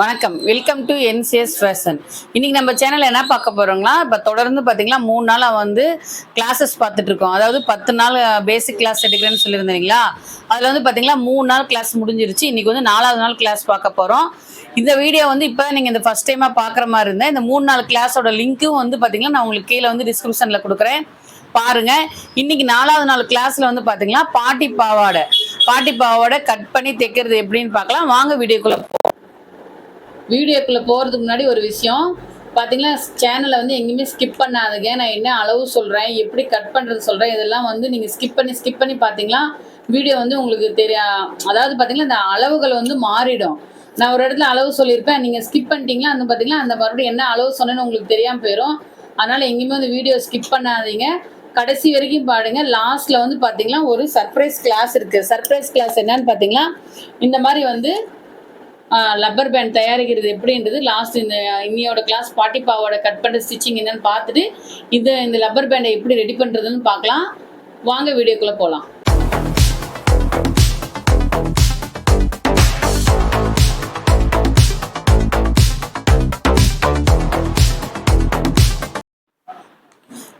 வணக்கம். Welcome to NCS fashion இன்னைக்கு நம்ம சேனல் என்ன பார்க்க போறோங்களா இப்போ தொடர்ந்து பார்த்தீங்கன்னா மூணு நாளாக வந்து கிளாஸஸ் பார்த்துட்டு இருக்கோம். அதாவது பத்து நாள் பேசிக் கிளாஸ் எடுக்கிறேன்னு சொல்லியிருந்தீங்களா அதில் வந்து பார்த்தீங்கன்னா மூணு நாள் கிளாஸ் முடிஞ்சிருச்சு. இன்னைக்கு வந்து நாலாவது நாள் கிளாஸ் பார்க்க போகிறோம் இந்த வீடியோ வந்து இப்போ நீங்கள் இந்த ஃபர்ஸ்ட் டைமாக பார்க்குற மாதிரி இருந்தால் இந்த மூணு நாள் கிளாஸோட லிங்க்கும் வந்து பார்த்தீங்கன்னா நான் உங்களுக்கு கீழே வந்து டிஸ்கிரிப்ஷனில் கொடுக்குறேன். பாருங்க. இன்னைக்கு நாலாவது நாள் கிளாஸ்ல வந்து பாத்தீங்கன்னா பாட்டி பாவாடை. பாட்டி பாவாடை கட் பண்ணி தைக்கிறது எப்படின்னு பார்க்கலாம். வாங்க வீடியோக்குள்ள வீடியோக்குள்ள போறதுக்கு முன்னாடி ஒரு விஷயம். பார்த்தீங்கன்னா சேனலை வந்து எங்கேயுமே ஸ்கிப் பண்ணாதீங்க. நான் என்ன அளவு சொல்கிறேன் எப்படி கட் பண்ணுறது சொல்கிறேன் இதெல்லாம் வந்து நீங்கள் ஸ்கிப் பண்ணி ஸ்கிப் பண்ணி பார்த்தீங்கன்னா வீடியோ வந்து உங்களுக்கு தெரியா அதாவது பார்த்தீங்கன்னா இந்த அளவுகள் வந்து மாறிடும். நான் ஒரு இடத்துல அளவு சொல்லியிருப்பேன். நீங்கள் ஸ்கிப் பண்ணிட்டீங்களா? அந்த பார்த்தீங்கன்னா அந்த மறுபடியும் என்ன அளவு சொன்னேன்னு உங்களுக்கு தெரியாமல் போயிடும் அதனால் எங்கேயுமே வந்து வீடியோ ஸ்கிப் பண்ணாதீங்க. கடைசி வரைக்கும் பாடுங்க லாஸ்ட்ல வந்து பாத்தீங்கன்னா ஒரு சர்ப்ரைஸ் கிளாஸ் இருக்கு. சர்ப்ரைஸ் கிளாஸ் என்னன்னு பாத்தீங்கன்னா இந்த மாதிரி வந்து லப்பர் பேண்ட் தயாரிக்கிறது எப்படின்றது லாஸ்ட் இந்த இன்னியோட கிளாஸ் பாட்டிப்பாவோட கட் பண்ணுற ஸ்டிச்சிங் என்னன்னு பார்த்துட்டு இதை இந்த லப்பர் பேண்டை எப்படி ரெடி பண்ணுறதுன்னு பார்க்கலாம். வாங்க வீடியோக்குள்ளே போகலாம்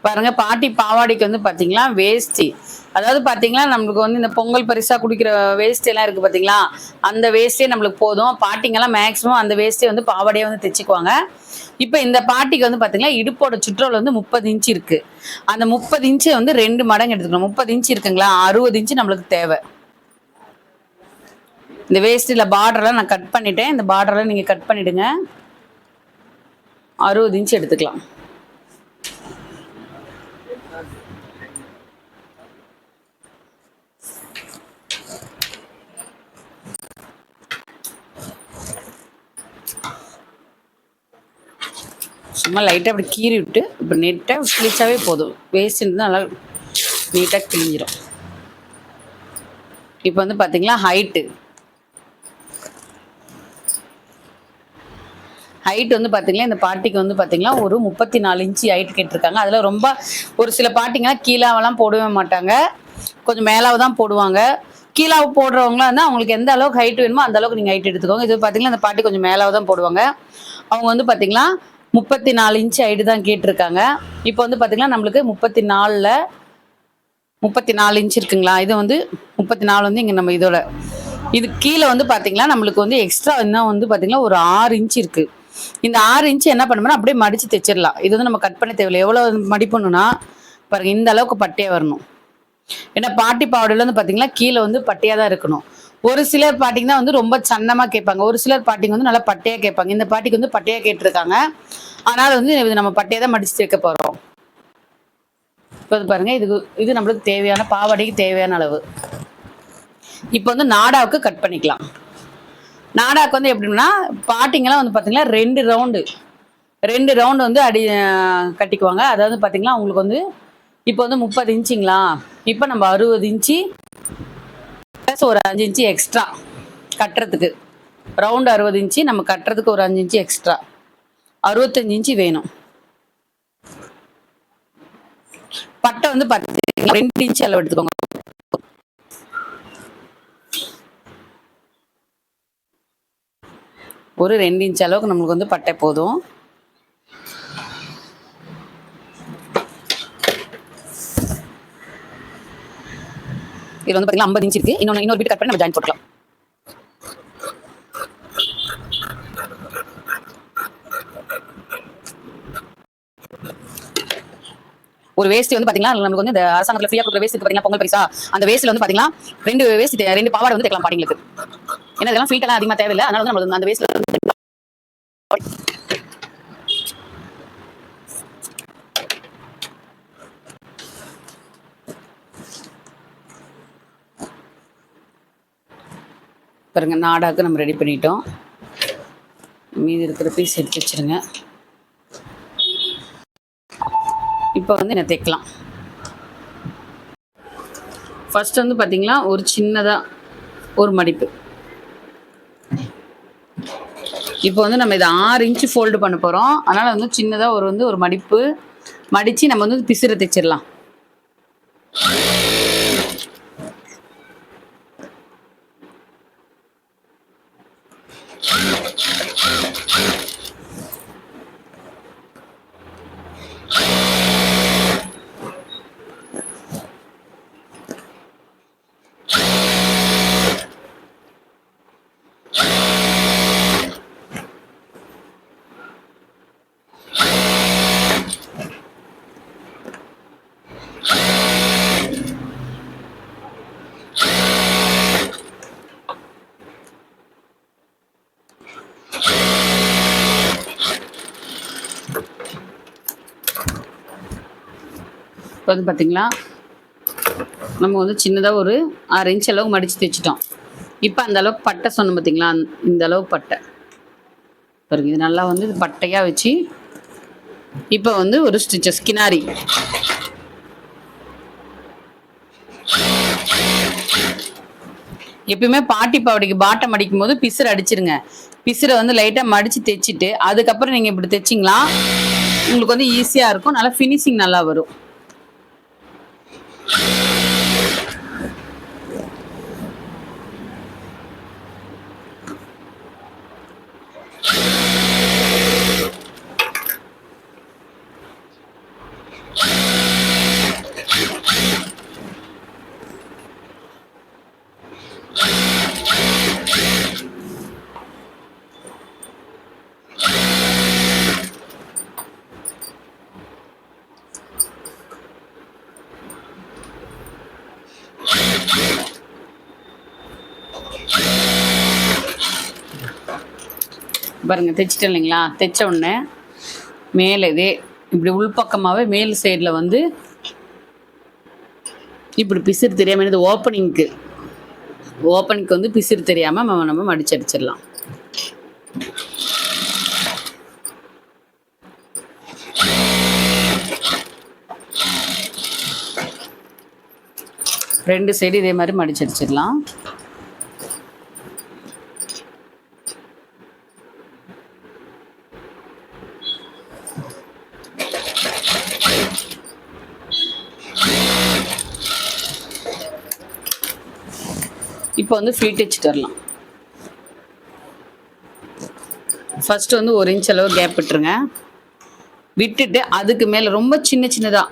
பாருங்க பாட்டி பாவாடைக்கு வந்து பாத்தீங்களா வேஷ்டி. அதாவது பாத்தீங்களா நம்மளுக்கு வந்து இந்த பொங்கல் பரிசா குடிக்கிற வேஷ்டி எல்லாம் இருக்கு பாத்தீங்களா அந்த வேஷ்டியே நம்மளுக்கு போதும். பாட்டிங்கெல்லாம் மேக்ஸிமம் அந்த வேஷ்டியை வந்து பாவாடையே வந்து தைச்சுக்குவாங்க. இப்போ இந்த பாட்டிக்கு வந்து பாத்தீங்கன்னா இடுப்போட சுற்றோல் வந்து முப்பது இன்ச்சு இருக்கு. அந்த முப்பது இன்ச்சு வந்து ரெண்டு மடங்கு எடுத்துக்கணும். முப்பது இன்ச்சு இருக்குங்களா அறுபது இன்ச்சு நம்மளுக்கு தேவை. இந்த வேஷ்டியில் பார்டர்லாம் நான் கட் பண்ணிட்டேன். இந்த பார்டர்லாம் நீங்கள் கட் பண்ணிவிடுங்க அறுபது இன்ச்சு எடுத்துக்கலாம். சும்மா லைட்டாக அப்படி கீறி விட்டு இப்போ நெட்டாக கிழிச்சாவே போதும். வேஸ்ட் இருந்தால் நல்லா நீட்டாக கிழிஞ்சிடும் இப்போ வந்து பார்த்தீங்களா ஹைட்டு ஹைட் வந்து பார்த்தீங்கன்னா இந்த பாட்டிக்கு வந்து பார்த்தீங்கன்னா ஒரு முப்பத்தி நாலு இன்ச்சு ஹைட் கேட்டிருக்காங்க. அதில் ரொம்ப ஒரு சில பாட்டிங்கன்னா கீழாவெல்லாம் போடவே மாட்டாங்க. கொஞ்சம் மேலாவை தான் போடுவாங்க. கீழாவை போடுறவங்களாம் வந்து அவங்களுக்கு எந்த அளவுக்கு ஹைட் வேணுமோ அந்த அளவுக்கு நீங்கள் ஹைட் எடுத்துக்கோங்க. இது பார்த்தீங்கன்னா இந்த பாட்டி கொஞ்சம் மேலாவை தான் போடுவாங்க. அவங்க வந்து பார்த்தீங்கன்னா முப்பத்தி நாலு இன்ச்சு ஹைட்டு தான் கேட்டிருக்காங்க. இப்போ வந்து பார்த்தீங்கன்னா நம்மளுக்கு முப்பத்தி நாலில் முப்பத்தி நாலு இன்ச் இருக்குங்களா? இது வந்து முப்பத்தி நாலு வந்து இங்கே நம்ம இதோட. இது கீழே வந்து பார்த்தீங்கன்னா நம்மளுக்கு வந்து எக்ஸ்ட்ரா இன்னும் வந்து பார்த்தீங்கன்னா ஒரு ஆறு இன்ச் இருக்குது இந்த ஆறு இன்ச் என்ன பண்ணணும்னா அப்படியே மடித்து தைச்சிடலாம். இது வந்து நம்ம கட் பண்ண தேவையில்லை. எவ்வளோ மடிப்பணும்னா பாருங்க இந்த அளவுக்கு பட்டையாக வரணும். ஏன்னா பாட்டி பாவடையில் வந்து பார்த்தீங்கன்னா கீழே வந்து பட்டையாக தான் இருக்கணும். ஒரு சிலர் பாட்டிங்கன்னா வந்து ரொம்ப சன்னமாக கேட்பாங்க. ஒரு சிலர் பாட்டிங்க வந்து நல்லா பட்டையாக கேட்பாங்க. இந்த பாட்டிக்கு வந்து பட்டையாக கேட்டிருக்காங்க. அதனால வந்து இது நம்ம பட்டையை தான் மடிச்சு சேர்க்க போகிறோம் இப்போ வந்து பாருங்க இது இது நம்மளுக்கு தேவையான பாவாடைக்கு தேவையான அளவு. இப்போ வந்து நாடாவுக்கு கட் பண்ணிக்கலாம். நாடாக்கு வந்து எப்படின்னா பாட்டிங்கெல்லாம் வந்து பார்த்தீங்கன்னா ரெண்டு ரவுண்டு ரெண்டு ரவுண்டு வந்து அடி கட்டிக்குவாங்க. அதாவது பார்த்தீங்கன்னா உங்களுக்கு வந்து இப்போ வந்து முப்பது இன்ச்சுங்களா? இப்போ நம்ம அறுபது இன்ச்சு ப்ளஸ் ஒரு அஞ்சு இன்ச்சு எக்ஸ்ட்ரா கட்டுறதுக்கு. ரவுண்டு அறுபது இன்ச்சு நம்ம கட்டுறதுக்கு ஒரு அஞ்சு இன்ச்சு எக்ஸ்ட்ரா அறுபத்தஞ்சு இன்ச்சு வேணும். பட்டை வந்து பத்து ரெண்டு இன்ச்சு அளவு எடுத்துக்கோங்க. ஒரு ரெண்டு இன்ச் அளவுக்கு நம்மளுக்கு வந்து பட்டை போதும். இது வந்து பார்த்தீங்கன்னா ஐம்பது இன்ச் இருக்கு. இன்னொன்று இன்னொரு பீட் கட் பண்ணி நம்ம ஜாயின் போட்டுக்கலாம். ஒரு வேஸ்ட் வந்து பாத்தீங்கன்னா நமக்கு வந்து இந்த அரசாங்கத்துல ஃப்ரீயா கொடுக்குற வேஸ்ட் பாத்தீங்கன்னா பொங்கல் பரிசா அந்த வேஸ்ட்ல வந்து பாத்தீங்கன்னா ரெண்டு வேஸ்ட் ரெண்டு பாவாடை வந்து தைக்கலாம் பாட்டிங்களுக்கு. ஏன்னா இதெல்லாம் ஃபீட் எல்லாம் அதிகமா தேவையில்லை. அதனால வந்து நம்மளுக்கு அந்த வேஸ்ட்ல பாருங்க நாடாக்கு நம்ம ரெடி பண்ணிட்டோம். மீதி இருக்கிற பீஸ் எடுத்து வச்சிருங்க. இப்போ வந்து என்ன தைக்கலாம் ஃபர்ஸ்ட் வந்து பார்த்தீங்களா ஒரு சின்னதாக ஒரு மடிப்பு. இப்போ வந்து நம்ம இதை ஆறு இன்ச்சு ஃபோல்டு பண்ண போகிறோம் அதனால் வந்து சின்னதாக ஒரு வந்து ஒரு மடிப்பு. மடித்து நம்ம வந்து பிசுரை தைச்சிடலாம் இப்போ வந்து பார்த்தீங்களா நம்ம வந்து சின்னதாக ஒரு ஆறு இன்ச் அளவுக்கு மடித்து தைச்சிட்டோம் இப்போ அந்த அளவுக்கு பட்டை சொன்னோம் பார்த்தீங்களா இந்த அளவுக்கு பட்டை. பாருங்க இது நல்லா வந்து இது பட்டையாக வச்சு இப்போ வந்து ஒரு ஸ்டிச்சஸ் கினாரி. எப்பயுமே பாட்டி பாவடைக்கு பாட்டம் அடிக்கும் போது பிசுறு அடிச்சிருங்க. பிசுரை வந்து லைட்டாக மடித்து தைச்சிட்டு அதுக்கப்புறம் நீங்கள் இப்படி தைச்சிங்களா உங்களுக்கு வந்து ஈஸியாக இருக்கும். நல்லா ஃபினிஷிங் நல்லா வரும். you பாருங்க தைச்சிட்டேன் இல்லைங்களா? தைச்ச உடனே மேலே இதே இப்படி உள்பக்கமாகவே மேல் சைடில் வந்து இப்படி பிசிறு தெரியாமல் இது ஓப்பனிங்க்கு ஓப்பனிங்க்கு வந்து பிசிறு தெரியாமல் நம்ம நம்ம மடிச்சு அடிச்சிடலாம். ரெண்டு சைடு இதே மாதிரி மடிச்சு இப்போ வந்து ஃப்ரீ வச்சுட்டு வரலாம் ஃபஸ்ட்டு வந்து ஒரு இன்ச் அளவு கேப் விட்டுருங்க. விட்டுட்டு அதுக்கு மேலே ரொம்ப சின்ன சின்னதாக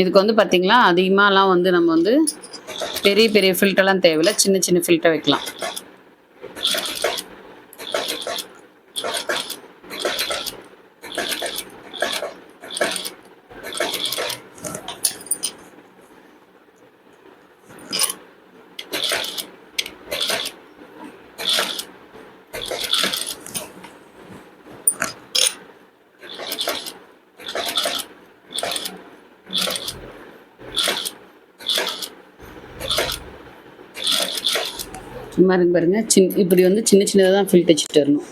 இதுக்கு வந்து பார்த்தீங்களா அதிகமாகலாம் வந்து நம்ம வந்து பெரிய பெரிய ஃபில்டர்லாம் தேவையில்ல. சின்ன சின்ன ஃபில்டர் வைக்கலாம். மாதிரி பாருங்கள் பாருங்க. சின் இப்படி வந்து சின்ன சின்னதாக தான் ஃபில்ட் தைச்சிட்டு வரணும்.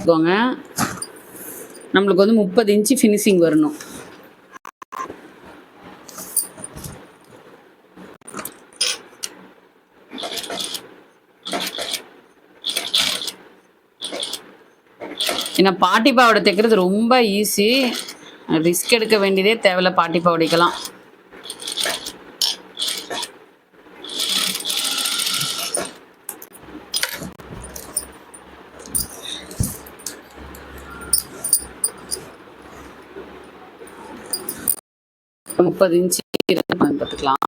வச்சுக்கோங்க நம்மளுக்கு வந்து முப்பது இன்ச்சு ஃபினிஷிங் வரணும். ஏன்னா பாட்டி பாவடை தைக்கிறது ரொம்ப ஈஸி ரிஸ்க் எடுக்க வேண்டியதே தேவையில்ல பாட்டி பாவடைக்கலாம் முப்பது இன்ச்சு பார்த்துக்கலாம்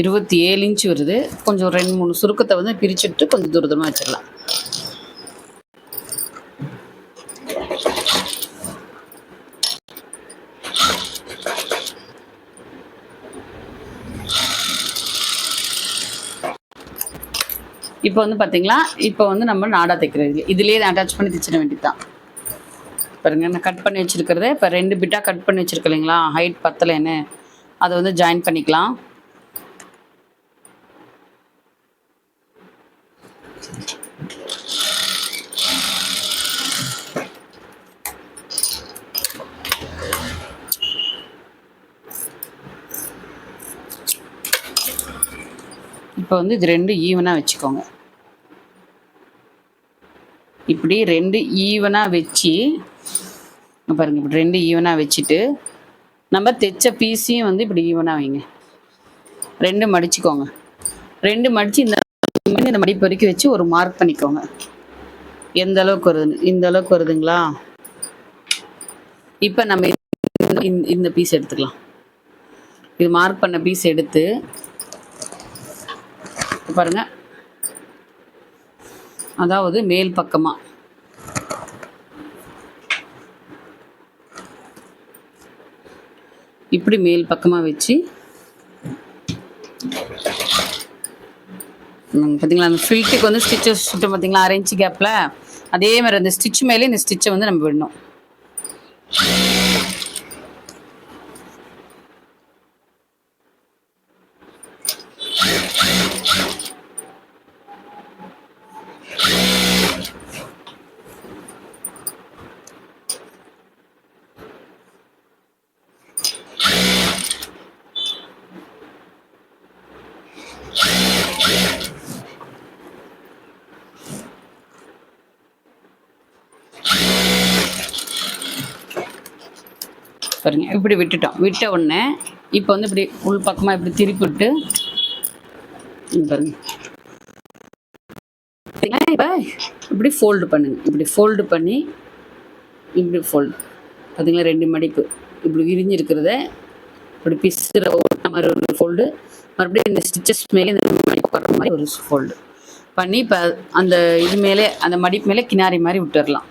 இருபத்தி ஏழு இன்ச்சு வருது. கொஞ்சம் ரெண்டு மூணு சுருக்கத்தை வந்து பிரிச்சுட்டு கொஞ்சம் தூர தூரமாக வச்சிடலாம் இப்போ வந்து பார்த்தீங்களா இப்போ வந்து நம்ம நாடா தைக்கிறது. இதுலேயே அட்டாச் பண்ணி தைச்சிட வேண்டியது தான் பாருங்க நான் கட் பண்ணி வச்சுருக்கிறத இப்போ ரெண்டு பிட்டாக கட் பண்ணி வச்சிருக்கேன் இல்லைங்களா? ஹைட் பத்தலைன்னு அதை வந்து ஜாயின் பண்ணிக்கலாம். இப்போ வந்து இது ரெண்டு ஈவனாக வச்சுக்கோங்க. இப்படி ரெண்டு ஈவனாக வச்சு பாருங்கள் பாருங்க இப்படி ரெண்டு ஈவனாக வச்சுட்டு நம்ம தைச்ச பீஸையும் வந்து இப்படி ஈவனாக வைங்க. ரெண்டு மடிச்சுக்கோங்க. ரெண்டு மடித்து இந்த இந்த மடிப்பு வரைக்கும் வச்சு ஒரு மார்க் பண்ணிக்கோங்க. எந்த அளவுக்கு வருது இந்த அளவுக்கு வருதுங்களா? இப்போ நம்ம இந்த- இந்த- பீஸ் எடுத்துக்கலாம். இது மார்க் பண்ண பீஸ் எடுத்து பாருங்க. அதாவது மேல் பக்கமாக இப்படி மேல் பக்கமாக வச்சு. பார்த்தீங்களா அந்த ஃபில்ட்டுக்கு வந்து ஸ்டிச்சஸ் சுட்டோம் பார்த்தீங்களா அரை இன்ச்சு கேப்பில் அதே மாதிரி அந்த ஸ்டிச் மேலே இந்த ஸ்டிச்சை வந்து நம்ம விடணும் பாருங்க இப்படி விட்டுட்டோம். விட்ட உடனே இப்போ வந்து இப்படி உள் பக்கமாக இப்படி திருப்பி விட்டு பாருங்க. இப்போ இப்படி ஃபோல்டு பண்ணுங்க. இப்படி ஃபோல்டு பண்ணி இப்படி ஃபோல்டு பார்த்தீங்களா ரெண்டு மடிப்பு. இப்படி விரிஞ்சிருக்கிறத இப்படி பிசுற மாதிரி ஒரு ஃபோல்டு மறுபடியும் இந்த ஸ்டிச்சஸ் மேலே இந்த மடிப்பு மாதிரி ஒரு ஃபோல்டு பண்ணி இப்போ அந்த இது மேலே அந்த மடிப்பு மேலே கினாரி மாதிரி விட்டுடலாம்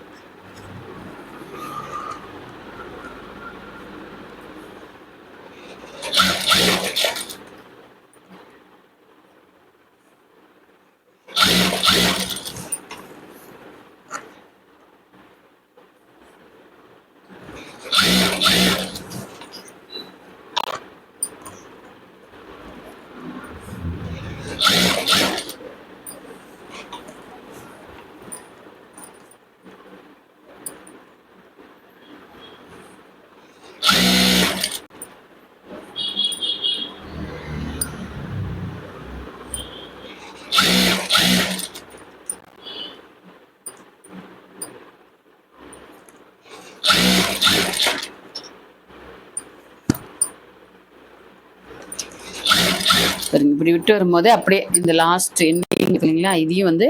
பாருங்க. இப்படி விட்டு வரும்போது அப்படியே இந்த லாஸ்ட் எண்டிங் இல்லைங்களா இதையும் வந்து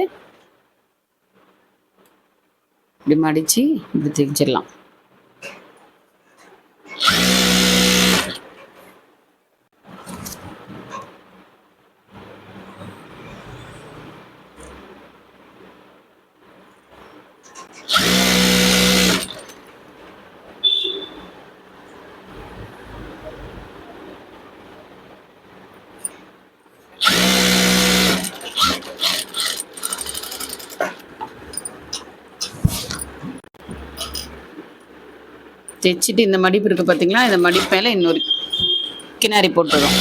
இப்படி மடித்து இப்படி தைச்சிடலாம் தைச்சிட்டு இந்த மடிப்பு இருக்குது பார்த்தீங்களா இந்த மடிப்பு மேலே இன்னொரு கினாரி போட்டுரும்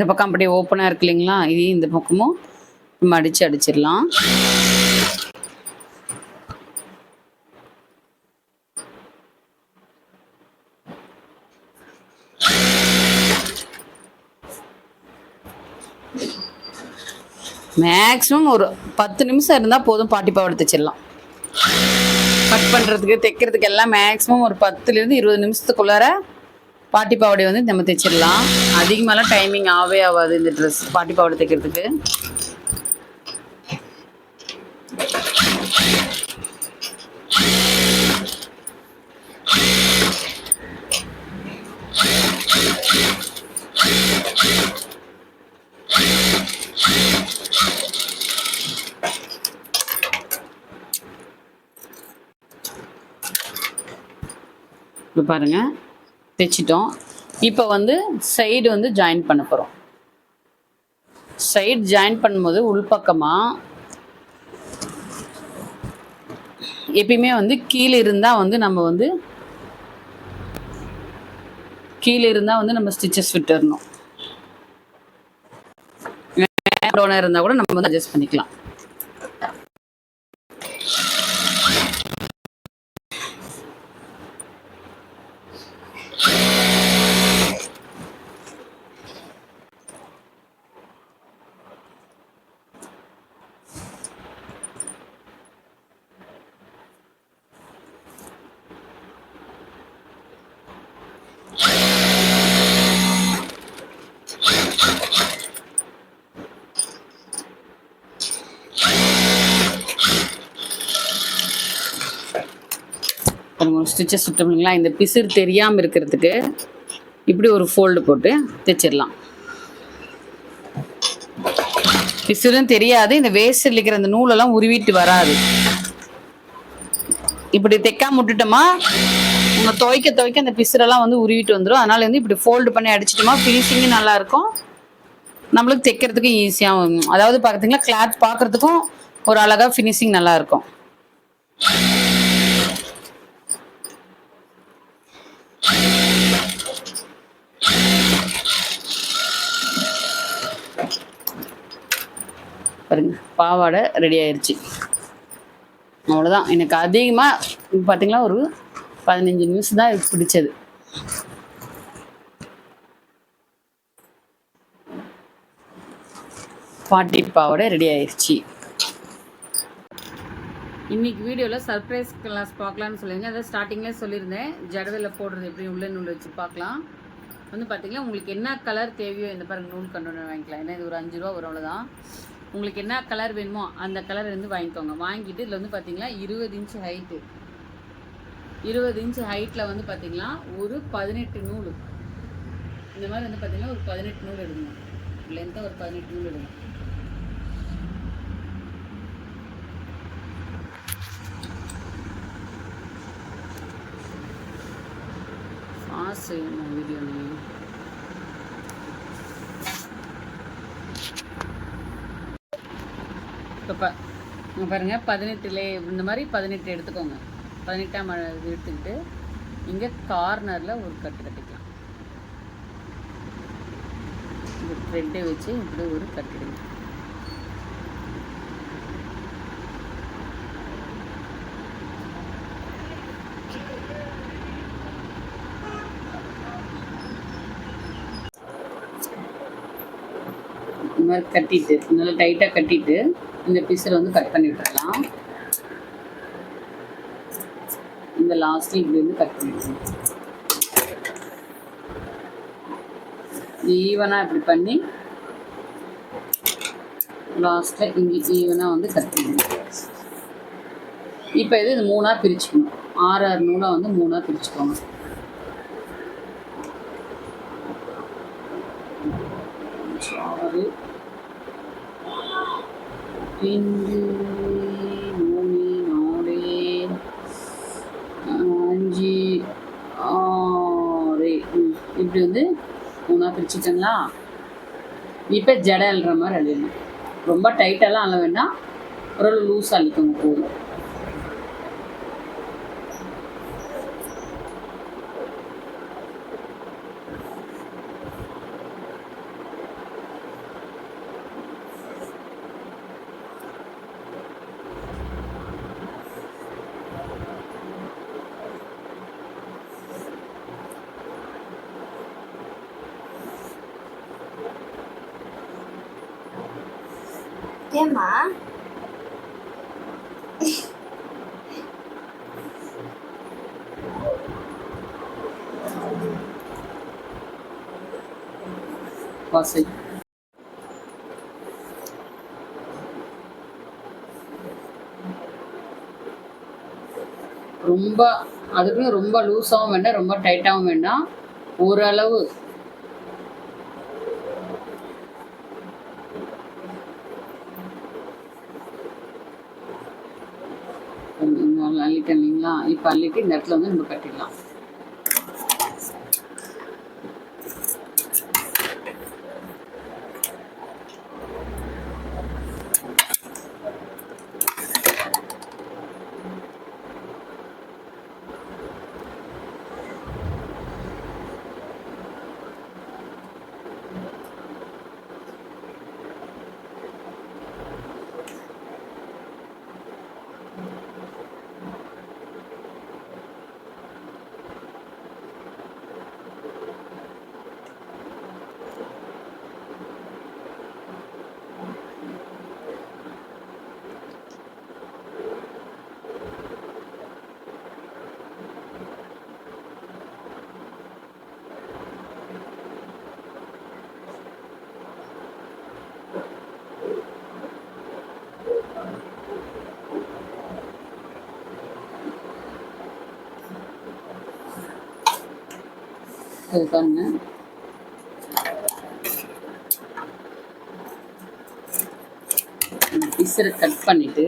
இந்த பக்கம் அப்படியே ஓப்பனாக இருக்கு இல்லைங்களா? இதையும் இந்த பக்கமும் நம்ம அடித்து அடிச்சிடலாம். மேக்ஸிமம் ஒரு பத்து நிமிஷம் இருந்தால் போதும் பாட்டி பாவாடை தைச்சிடலாம். கட் பண்ணுறதுக்கு தைக்கிறதுக்கு எல்லாம் மேக்ஸிமம் ஒரு பத்துலேருந்து இருபது நிமிஷத்துக்குள்ளார பாட்டி பாவாடை வந்து நம்ம தைச்சிடலாம். அதிகமாகலாம் டைமிங் ஆகவே ஆகாது இந்த ட்ரெஸ் பாட்டி பாவாடை தைக்கிறதுக்கு. பாருங்கள் பாருங்க. தைச்சிட்டோம் இப்போ வந்து சைடு வந்து ஜாயின் பண்ண போகிறோம் சைடு ஜாயின் பண்ணும்போது உள்பக்கமாக எப்பயுமே வந்து கீழே இருந்தால் வந்து நம்ம வந்து கீழே இருந்தால் வந்து நம்ம ஸ்டிச்சஸ் விட்டுறணும். இருந்தால் கூட நம்ம வந்து அட்ஜஸ்ட் பண்ணிக்கலாம். ஒரு ஸ்டிச்சஸ் சுத்தம் இல்லைங்களா? இந்த பிசிறு தெரியாமல் இருக்கிறதுக்கு இப்படி ஒரு ஃபோல்டு போட்டு தைச்சிடலாம். பிசுறும் தெரியாது. இந்த வேஸ்டில் இருக்கிற அந்த நூலெல்லாம் உருவிட்டு வராது. இப்படி தைக்காம விட்டுட்டோமா? நம்ம துவைக்க துவைக்க அந்த பிசுரெல்லாம் வந்து உருவிட்டு வந்துடும் அதனால வந்து இப்படி ஃபோல்டு பண்ணி அடிச்சிட்டோமா? ஃபினிஷிங்கும் நல்லா இருக்கும். நம்மளுக்கு தைக்கிறதுக்கும் ஈஸியாகவும் அதாவது பார்த்தீங்கன்னா கிளாத் பார்க்கறதுக்கும் ஒரு அழகா ஃபினிஷிங் நல்லா இருக்கும் பாருங்க பாவாடை ரெடி ஆயிடுச்சு அவ்வளோதான் எனக்கு அதிகமாக பார்த்தீங்களா ஒரு பதினஞ்சு நியூஸ் தான் எனக்கு பிடிச்சது. பாட்டி பாவாடை ரெடி ஆயிடுச்சு இன்னைக்கு வீடியோவில் சர்ப்ரைஸ் கிளாஸ் பார்க்கலான்னு சொல்லியிருந்தேன். அதை ஸ்டார்டிங்லேயே சொல்லியிருந்தேன். ஜடவையில் போடுறது எப்படி உள்ள நூல் வச்சு பார்க்கலாம். வந்து பார்த்தீங்கன்னா உங்களுக்கு என்ன கலர் தேவையோ இந்த பாருங்க நூல் கண்டு வாங்கிக்கலாம். ஏன்னா இது ஒரு அஞ்சு ரூபா வரும் அவ்வளோதான் உங்களுக்கு என்ன கலர் வேணுமோ அந்த கலர் வந்து வாங்கிக்கோங்க. வாங்கிட்டு இதில் வந்து பார்த்தீங்கன்னா இருபது இன்ச்சு ஹைட்டு இருபது இன்ச்சு ஹைட்டில் வந்து பார்த்தீங்கன்னா ஒரு பதினெட்டு நூல். இந்த மாதிரி வந்து பார்த்தீங்கன்னா ஒரு பதினெட்டு நூல் எடுக்கணும். லென்த்தாக ஒரு பதினெட்டு நூல் எடுக்கணும். ஃபாஸ்ட் செய்யணும் வீடியோ நீங்கள் இப்போ பாருங்கள் பதினெட்டுலே இந்த மாதிரி பதினெட்டு எடுத்துக்கோங்க. பதினெட்டாம் இது எடுத்துக்கிட்டு இங்கே கார்னரில் ஒரு கட்டு கட்டிக்கலாம். இந்த த்ரெட்டை வச்சு இப்படி ஒரு கட்டிடுங்க மாதிரி கட்டிட்டு நல்லா டைட்டாக கட்டிட்டு இந்த பீஸில் வந்து கட் பண்ணி விட்டுறலாம். இந்த லாஸ்ட்ல இப்படி வந்து கட் பண்ணிடலாம் ஈவனாக இப்படி பண்ணி லாஸ்ட்டில் இங்கே ஈவனாக வந்து கட் பண்ணி இப்போ இது இது மூணாக பிரிச்சுக்கணும். ஆறு ஆறு நூலாக வந்து மூணாக பிரிச்சுக்கோங்க ஆறு ரெண்டு மூணு நாலு அஞ்சு ஆறு. இப்படி வந்து மூணாக பிரிச்சுட்டங்களா இப்போ ஜடை அழுற மாதிரி அழுகணும் ரொம்ப டைட்டெல்லாம் அழ வேண்டாம். ஒரு லூஸ் அள்ளிக்கோங்க போதும். ஏம்மா? வாசல் ரொம்ப அதுக்குன்னு ரொம்ப லூஸாகவும் வேண்டாம் ரொம்ப டைட்டாகவும் வேண்டாம். ஓரளவு கொஞ்சம் இல்லைங்களா? இப்போ அள்ளிட்டு இந்த இடத்துல வந்து நம்ம கட்டிடலாம். இது பாருங்க பிசரை கட் பண்ணிட்டு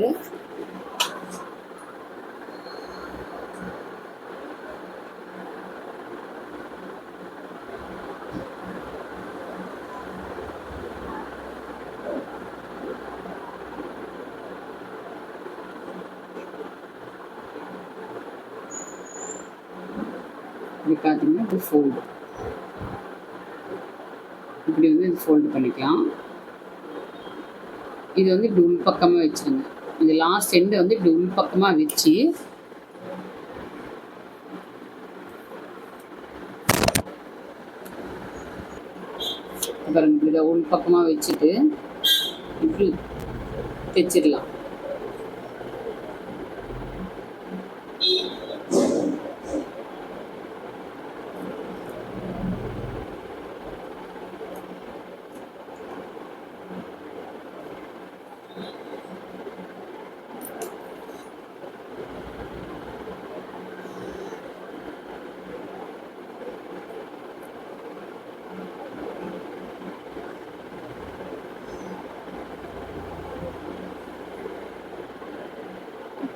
பார்த்தீங்கன்னா இப்படி ஃபோல்டு இப்படி வந்து இது ஃபோல்டு பண்ணிக்கலாம். இது வந்து இப்படி உள் பக்கமாக வச்சுருங்க இது லாஸ்ட் எண்டு வந்து இப்படி உள் பக்கமாக வச்சு அப்புறம் இப்படி இதை உள் பக்கமாக வச்சுட்டு இப்படி தைச்சிடலாம்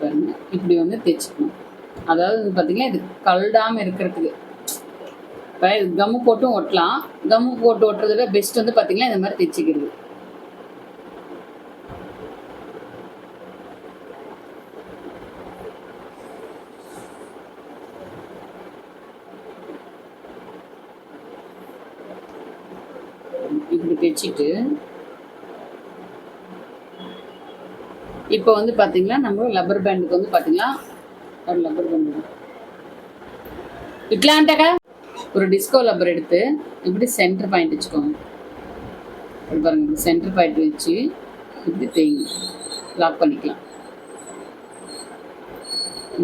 பாருங்க இப்படி வந்து தைச்சிக்கணும் அதாவது வந்து பார்த்தீங்கன்னா இது கல்டாமல் இருக்கிறதுக்கு. இப்போ கம்மு போட்டும் ஒட்டலாம் கம்மு போட்டு ஒட்டுறத விட பெஸ்ட் வந்து பார்த்தீங்கன்னா இந்த மாதிரி தைச்சிக்கிறது இப்படி தைச்சிட்டு இப்போ வந்து பார்த்தீங்கன்னா நம்ம லப்பர் பேண்டுக்கு வந்து பார்த்தீங்கன்னா ஒரு லப்பர் பேண்டு இட்லான்ட்டாக்கா ஒரு டிஸ்கோ லப்பர் எடுத்து இப்படி சென்டர் பாயிண்ட் வச்சுக்கோங்க. இப்படி பாருங்க சென்டர் பாயிண்ட் வச்சு இப்படி தேங்க லாக் பண்ணிக்கலாம்.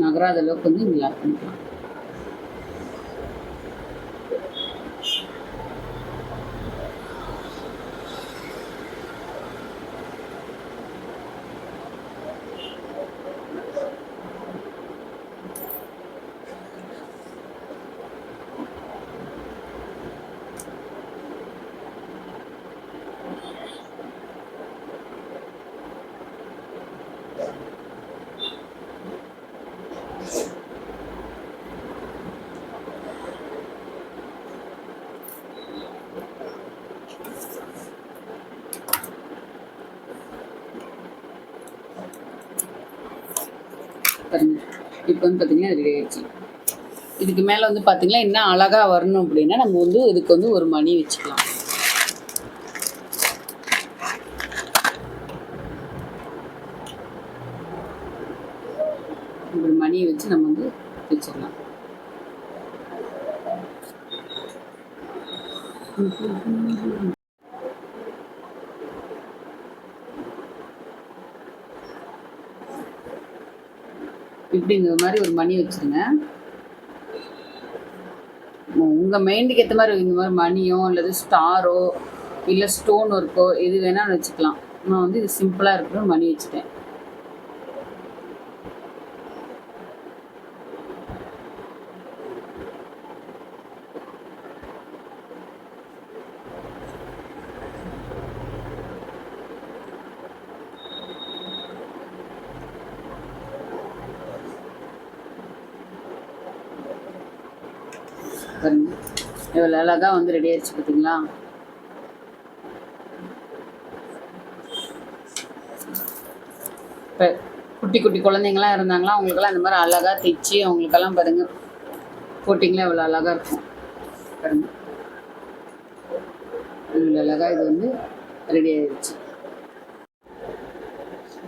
நகராத அளவுக்கு வந்து இங்கே லாக் பண்ணிக்கலாம் பாருங்க நமக்கு வந்து பார்த்தீங்கன்னா ரெடி ஆயிடுச்சு இதுக்கு மேலே வந்து பார்த்தீங்கன்னா இன்னும் அழகாக வரணும் அப்படின்னா நம்ம வந்து இதுக்கு வந்து ஒரு மணி வச்சுக்கலாம். ஒரு மணியை வச்சு நம்ம வந்து வச்சிடலாம். இப்படி இந்த மாதிரி ஒரு மணி வச்சுருங்க. உங்கள் மைண்டுக்கு ஏற்ற மாதிரி இந்த மாதிரி மணியோ அல்லது ஸ்டாரோ இல்லை ஸ்டோன் ஒர்க்கோ எது வேணாலும் வச்சுக்கலாம். நான் வந்து இது சிம்பிளாக இருக்கிற மணி வச்சுட்டேன். பாருங்க எவ்வளோ அழகாக வந்து ரெடி ஆயிடுச்சு பார்த்தீங்களா இப்போ குட்டி குட்டி குழந்தைங்களாம் இருந்தாங்களா அவங்களுக்கெல்லாம் இந்த மாதிரி அழகாக தைச்சி அவங்களுக்கெல்லாம் பாருங்க. போட்டிங்களா இவ்வளோ அழகாக இருக்கும். பாருங்க. இவ்வளோ அழகாக இது வந்து ரெடி ஆயிடுச்சு.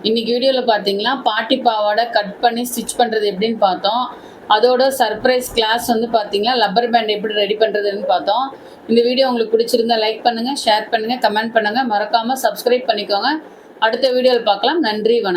இன்னைக்கு வீடியோவில் பார்த்தீங்கன்னா பாட்டி பாவாடை கட் பண்ணி ஸ்டிச் பண்ணுறது எப்படின்னு பார்த்தோம். அதோட சர்ப்ரைஸ் கிளாஸ் வந்து பார்த்தீங்கன்னா லப்பர் பேண்ட் எப்படி ரெடி பண்ணுறதுன்னு பார்த்தோம். இந்த வீடியோ உங்களுக்கு பிடிச்சிருந்தா லைக் பண்ணுங்கள் ஷேர் பண்ணுங்கள் கமெண்ட் பண்ணுங்கள் மறக்காமல் சப்ஸ்கிரைப் பண்ணிக்கோங்க. அடுத்த வீடியோவில் பார்க்கலாம். நன்றி வணக்கம்.